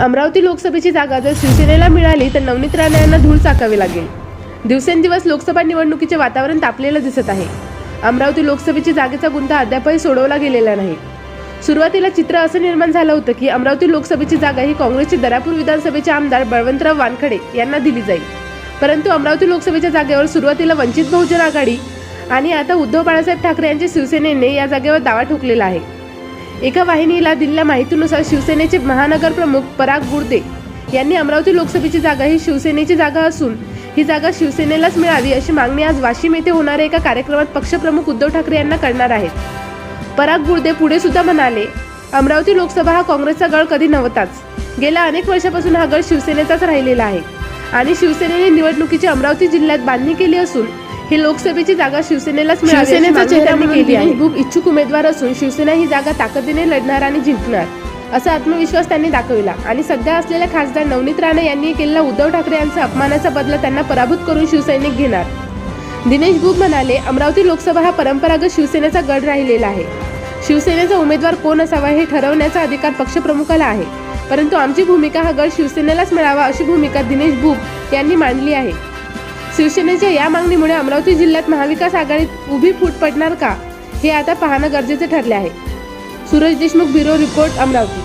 अमरावती लोकसभेची जागा जर शिवसेनेला मिळाली तर नवनीत राणे यांना धूळ चाकावी लागेल. दिवसेंदिवस लोकसभा निवडणुकीचे वातावरण तापलेलं दिसत आहे. अमरावती लोकसभेची जागेचा गुंता अद्यापही सोडवला गेलेला नाही. सुरुवातीला चित्र असं निर्माण झालं होतं की अमरावती लोकसभेची जागा ही काँग्रेसचे दरापूर विधानसभेचे आमदार बळवंतराव वानखडे यांना दिली जाईल. परंतु अमरावती लोकसभेच्या जागेवर सुरुवातीला वंचित बहुजन आघाडी आणि आता उद्धव बाळासाहेब ठाकरे यांच्या शिवसेनेने या जागेवर दावा ठोकलेला आहे. एका वाहिनीला दिलेल्या माहितीनुसार शिवसेनेचे महानगर प्रमुख पराग गुर्दे यांनी अमरावती लोकसभेची जागा ही शिवसेनेची जागा असून ही जागा शिवसेनेलाच मिळावी अशी मागणी आज वाशिम येथे होणाऱ्या एका कार्यक्रमात पक्षप्रमुख उद्धव ठाकरे यांना करणार आहेत. पराग गुर्दे पुढे सुद्धा म्हणाले अमरावती लोकसभा हा काँग्रेसचा गळ कधी नव्हताच. गेल्या अनेक वर्षापासून हा गळ शिवसेनेचाच राहिलेला आहे. आणि शिवसेनेने निवडणुकीची अमरावती जिल्ह्यात बांधणी केली असून ही लोकसभेची जागा शिवसेनेलाच शिवसेनेचा चेहरा केली आहे. बुक इच्छुक उमेदवार असून शिवसेना ही जागा ताकदीने लढणार आणि जिंकणार असा आत्मविश्वास त्यांनी दाखविला. आणि सध्या असलेल्या खासदार नवनीत राणे यांनी केलेला उद्धव ठाकरे यांचा अपमानाचा बदला त्यांना पराभूत करून शिवसैनिक घेणार. दिनेश बुक म्हणाले अमरावती लोकसभा हा परंपरागत शिवसेनेचा गड राहिलेला आहे. शिवसेनेचा उमेदवार कोण असावा हे ठरवण्याचा अधिकार पक्षप्रमुखाला आहे. परंतु आमची भूमिका हा गड शिवसेनेलाच मिळावा अशी भूमिका दिनेश बुक यांनी मांडली आहे. शिवसेनेच्या या मागणीमुळे अमरावती जिल्ह्यात महाविकास आघाडीत उभी फूट पडणार का हे आता पाहणं गरजेचे ठरले आहे. Suraj Deshmukh bureau report Amravati.